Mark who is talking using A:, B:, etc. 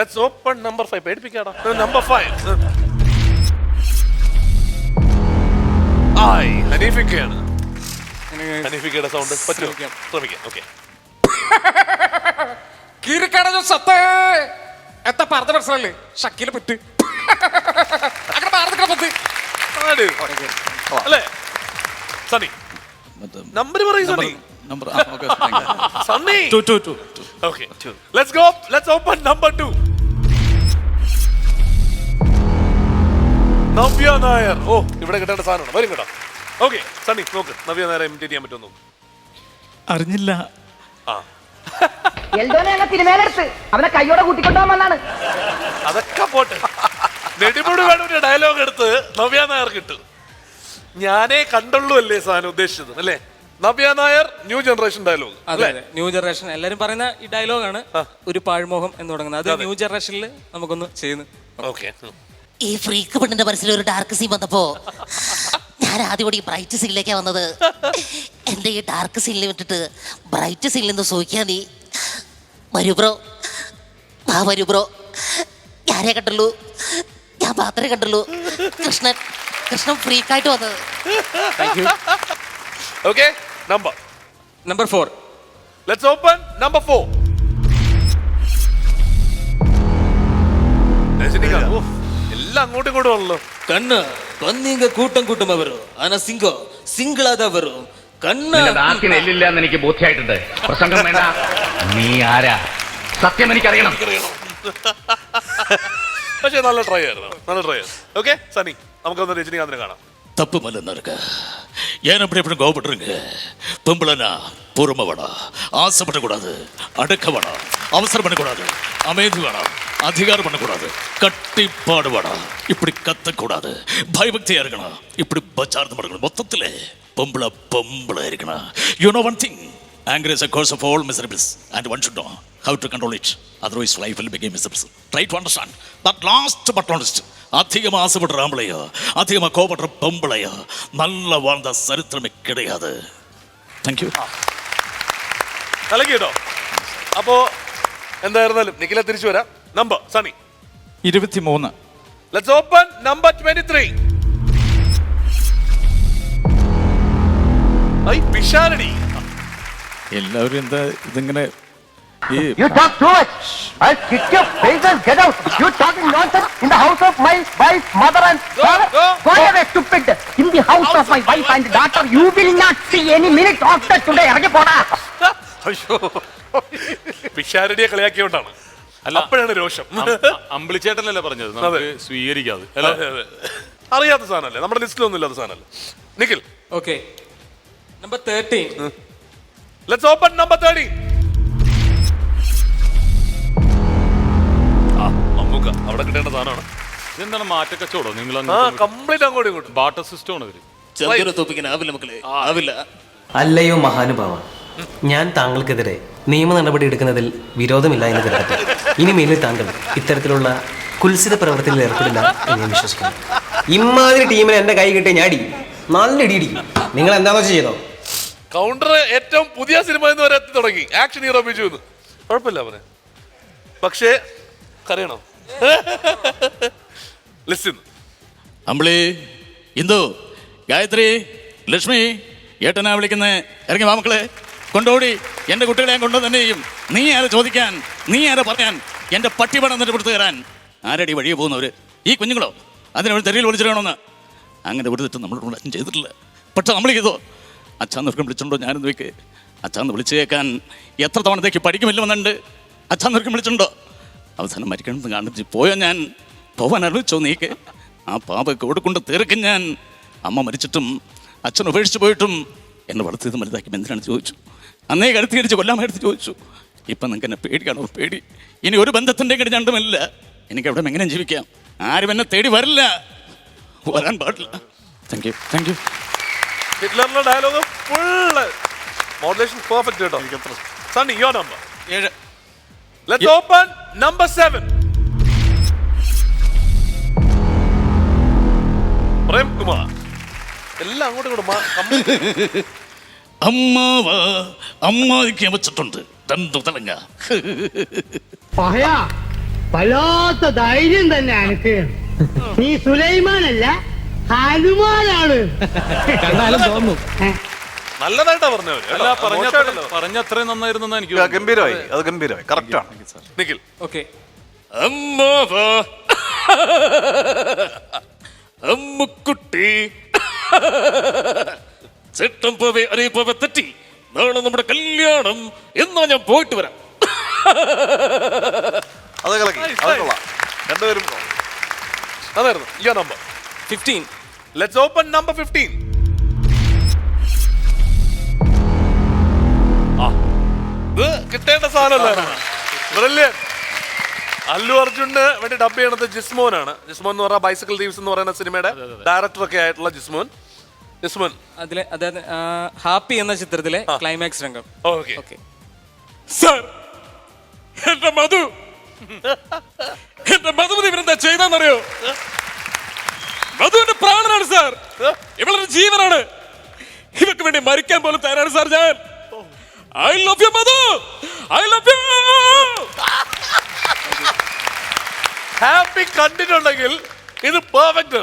A: Let's open number five പേടിപ്പിക്കാടാ. Number five ആയി ഹനീഫിക്കയാണ്. ഹനീഫിക്കയുടെ സൗണ്ട് പറ്റും ശ്രമിക്കാം. ഓക്കെ
B: കീരിക്കാടോ സത്തേ. എത്ര പറഞ്ഞ മനസ്സിലല്ലേ ഷക്കീൽ പറ്റ്. അങ്ങനെ മാറി നിൽക്കണം പത്ത്.
A: അല്ലേ? സണി നമ്പർ പറയൂ Sunny.
C: Number
A: Sunny.
C: Two two two
A: okay let's go let's open number two Navya Nair. ഓ ഇവിടെ കിട്ടേണ്ട സാധനമാണ്. വരും കേട്ടോ. ഓക്കെ സണ്ണി നോക്ക്. നവ്യ നായർ ഇമിറ്റേറ്റ് ചെയ്യാൻ പറ്റുമോ നോക്ക്.
C: അറിഞ്ഞില്ല.
A: ആ.
D: എൽദോനെ തിരുമേലെടുത്ത്. അവനെ കൈയോടെ കൂട്ടിക്കൊണ്ടുപോകാൻ വന്നാണ്.
A: അതൊക്കെ പോട്ടെ. നെടിമുടി ഡയലോഗ് എടുത്ത് നവ്യ നായർ കിട്ടും. ഞാനേ കണ്ടുള്ളൂ അല്ലേ സാധനം ഉദ്ദേശിച്ചത് അല്ലേ? Navya Nair new generation dialogue
B: അതെ അതെ. ന്യൂ ജനറേഷൻ എല്ലാരും പറയുന്ന ഈ ഡയലോഗാണ് ഒരു പാഴ്മോഹം എന്ന് തുടങ്ങുന്നത്. അത് ന്യൂ ജനറേഷനിൽ നമുക്കൊന്ന് ചെയ്യുന്നു.
A: ഓക്കെ.
E: ഈ ഫ്രീക്ക് പെണ്ണിന്റെ മനസ്സിൽ ഒരു ഡാർക്ക് സീൻ വന്നപ്പോ ഞാൻ ആദ്യം കൂടി ബ്രൈറ്റ് സീനിലേക്കാ വന്നത്. എന്റെ ഈ ഡാർക്ക് സീനിൽ വിട്ടിട്ട് ബ്രൈറ്റ് സീനിൽ നിന്ന് സൂഹിക്കാ നീ വരൂ ബ്രോ. മരുബ്രോ വരൂ ബ്രോ. ഞാനേ കണ്ടുള്ളൂ. ഞാൻ മാത്രമേ കണ്ടുള്ളൂ. കൃഷ്ണൻ കൃഷ്ണൻ ഫ്രീക്കായിട്ട് വന്നത്.
A: Okay number
B: number four
A: let's open number four Rajinikanth ഓ, എല്ലാം അങ്ങോട്ടും ഇങ്ങോട്ടും ആണല്ലോ
F: ಕಣ್ಣ ಬಂದಿಂಗ ಕೂಟಂ ಕುಟುಂಬವರು ಅನ ಸಿಂಗೋ ಸಿಂಗಳಾದವರು ಕಣ್ಣ
G: നിന്റെ നാക്കിന് എല്ലില്ല എന്ന് എനിക്ക് ബോധ്യമായിട്ടുണ്ട് പ്രസംഗം വേണ്ട നീ ആരാ സത്യം എനിക്കറിയണം
A: പക്ഷേ നല്ല ട്രൈ ആയിരുന്നു നല്ല ട്രൈ ആയിരുന്നു ഓക്കെ സണ്ണി നമുക്കൊന്ന് രജനികാന്തിനെ കാണാം
C: தப்பு மல்ல இருக்க ஏன் அப்படி எப்படி கோவப்பட்டுருங்க பொம்பளைனா பொறுமை வேணாம் ஆசைப்படக்கூடாது அடக்க வேணாம் அவசரம் பண்ணக்கூடாது அமைதி வேணாம் அதிகாரம் பண்ணக்கூடாது கட்டிப்பாடு வேணாம் இப்படி கத்தக்கூடாது பயபக்தியா இருக்கணும் இப்படி பச்சார்த்தம் பண்ணக்கூடாது மொத்தத்தில் பொம்பளை பொம்பளை இருக்கணும் you know one thing Anger is a cause of all miserabilities, and one should know how to control it. Otherwise, life will become miserable. Try to understand. But last but not least, அதிகம் ஆசைப்படுற ஆம்பளையோ அதிகமாக கோபப்படுற பொம்பளையோ நல்ல வாழ்ந்த சரித்திரமே கிடையாது thank you
A: നൽകി കേട്ടോ അപ്പോ എന്തായിരുന്നാലും നിഖില തിരിച്ചു വരാം നമ്പർ സണി
C: ഇരുപത്തിമൂന്ന്.
A: Let's open number twenty three I വിഷാലടി
C: എല്ലാവരും എന്താ ഇതിങ്ങനെ
D: ഇറങ്ങി പോടാ
A: പിഷാരടിയെ കളിയാക്കിയോണ്ടാണ് അപ്പോഴാണ് രോഷം.
H: അമ്പിളിച്ചേട്ടനല്ലേ പറഞ്ഞത്? നമുക്ക് സ്വീകരിക്കാതെ
A: അറിയാത്ത സാധനമല്ലേ? നമ്മുടെ ലിസ്റ്റിലൊന്നുമില്ലാത്ത ഇല്ലാത്ത സാധനമല്ലേ?
B: Nikhil. Okay.
A: Number thirteen let's open number thirty അവിടെ കിട്ടേണ്ട സാധനമാണ്.
H: ഇതെന്താണ് മാറ്റക്കച്ചവടം നിങ്ങൾ
A: കംപ്ലീറ്റ് അങ്ങോട്ട് ഇങ്ങോട്ട്
F: മക്കളെ. ആവില്ല.
I: അല്ലയോ മഹാനുഭാവ ഞാൻ താങ്കൾക്കെതിരെ നിയമ നടപടി എടുക്കുന്നതിൽ വിരോധമില്ല എന്ന് കരുതട്ടെ ഇനി മേലിൽ താങ്കൾ ഇത്തരത്തിലുള്ള കുൽസിത പ്രവർത്തനത്തിൽ ഏർപ്പെടില്ല എന്ന് ഞാൻ വിശ്വസിക്കുന്നു. ഇമാതിരി ടീമിന് എന്റെ കൈ കിട്ടിയ ഞാടി. അടി നല്ല ഇടി ഇടിക്കും നിങ്ങൾ എന്താണെന്ന് വെച്ചാൽ ചെയ്തോ?
A: കൗണ്ടർ ഏറ്റവും പുതിയ സിനിമ എന്ന് വരെ എത്തി തുടങ്ങി. ആക്ഷൻ ഹീറോ ബിജു എന്ന് കുഴപ്പമില്ല അവന്. പക്ഷേ കരയണോ? ലിസ്റ്റ്
C: അമ്പിളി ഇന്ദു ഗായത്രി ലക്ഷ്മി ഏട്ടനാ വിളിക്കുന്നേ. ഇറങ്ങി വാ മക്കളെ. കൊണ്ടോടി. എന്റെ കുട്ടികളെ ഞാൻ കൊണ്ടു തന്നെ ചെയ്യും. നീ ആരെ ചോദിക്കാൻ നീ ആരെ പറയാൻ എന്റെ പട്ടിപടം തന്നെ കൊടുത്തു തരാൻ ആരടി വഴിയെ പോകുന്നവർ ഈ കുഞ്ഞുങ്ങളോ? അതിനെ ഒരു തെരുവിൽ വിളിച്ചിടണമെന്ന് അങ്ങനെ ഒരു തെറ്റും നമ്മളോട് ചെയ്തിട്ടില്ല. പക്ഷെ നമ്മൾ ചെയ്തോ? അച്ഛാന്നൊരുക്കം വിളിച്ചിട്ടുണ്ടോ? ഞാനെന്ന് വെക്ക് അച്ഛാന്ന് വിളിച്ചു കേൾക്കാൻ എത്ര തവണത്തേക്ക് പഠിക്കുമില്ല അച്ഛാന്ന് അച്ഛാന്നൊരുക്കം വിളിച്ചിട്ടുണ്ടോ? അവസാനം മരിക്കണമെന്ന് കാണിച്ച് പോയോ ഞാൻ? പോവാൻ അറിയിച്ചോ നീക്ക്? ആ പാപൊക്കെ ഓടിക്കൊണ്ട് തീർക്കും ഞാൻ. അമ്മ മരിച്ചിട്ടും അച്ഛൻ ഉപേക്ഷിച്ച് പോയിട്ടും എന്നെ വളർത്തിയത് വലുതാക്കി എന്തിനാണ് ചോദിച്ചു. അന്നേ കടുത്ത് കടിച്ച് കൊല്ലാമായിട്ട് ചോദിച്ചു. ഇപ്പം നിങ്ങൾക്ക് എന്നെ പേടിയാണോ? പേടി. ഇനി ഒരു ബന്ധത്തിന്റെ കടി രണ്ടുമില്ല എനിക്ക് അവിടെ എങ്ങനെ ജീവിക്കാം. ആരും എന്നെ തേടി വരില്ല. വരാൻ പാടില്ല. താങ്ക് യു താങ്ക് യു
A: ഹിറ്റ്ലറിന്റെ ഡയലോഗ് ഫുള്ള് മോഡുലേഷൻ പെർഫെക്റ്റ് കേട്ടോ. സണ്ണി യുവർ നമ്പർ
C: ഏഴ്.
A: Let's open number seven Premkumar. എല്ലാം അങ്ങോട്ടും ഇങ്ങോട്ടും.
C: അമ്മാവ അമ്മാവിക്ക് വെച്ചിട്ടുണ്ട്. രണ്ടു തലങ്ങ.
D: പഹയാ
J: വല്ലാത്ത ധൈര്യം തന്നെ അനക്ക്. നീ സുലൈമാനല്ല ഹനുമാനാണ്.
B: കണ്ടാലും തോന്നുന്നു
A: നല്ലതായിട്ടാ പറഞ്ഞവര്
H: അല്ല പറഞ്ഞ അത്ര- പറഞ്ഞ അത്രയും നന്നായിരുന്നു എനിക്ക്
K: ഗംഭീരമായി. അത് ഗംഭീരമായി. കറക്റ്റ് ആണ്.
A: നിഖിൽ.
B: ഓക്കെ.
C: അമ്മാവാ. അമ്മുക്കുട്ടി. ചേട്ടൻ പോവേ അരേ പോവേ തെറ്റി. നാളെ നമ്മുടെ കല്യാണം. എന്നാ ഞാൻ പോയിട്ട് വരാം.
K: അത് കളക്കി അത് കൊള്ളാം. രണ്ടുപേരും
A: അതായിരുന്നു യോ number
B: fifteen
A: let's open number fifteen ഇത് കിട്ടേണ്ട സാധനമല്ല. ബ്രില്യൻ അല്ലു അർജുന് വേണ്ടി ഡബ് ചെയ്യണത് ജിസ്മോനാണ്. ജിസ്മോൻ എന്ന് പറഞ്ഞാൽ ബൈസിക്കിൾ ദീപ്സ് എന്ന് പറയുന്ന സിനിമയുടെ ഡയറക്ടർ ഒക്കെ ആയിട്ടുള്ള ജിസ്മോൻ ജിസ്മോൻ.
B: അതിലെ അതായത് ഹാപ്പി എന്ന ചിത്രത്തിലെ ക്ലൈമാക്സ് രംഗം.
A: ഓക്കെ.
C: സർ എന്റെ മധു. എന്റെ മധുമതി ഇവരെന്താ ചെയ്തെന്നറിയോ മധുവിന്റെ പ്രാണനാണ് സാർ. ഇവളുടെ ജീവനാണ്. ഇവക്ക് വേണ്ടി മരിക്കാൻ പോലും തയ്യാറാണ് സാർ ഞാൻ. I love you Madhu. I love you
A: happy കണ്ടിട്ടുണ്ടെങ്കിൽ ഇത് പെർഫെക്റ്റ്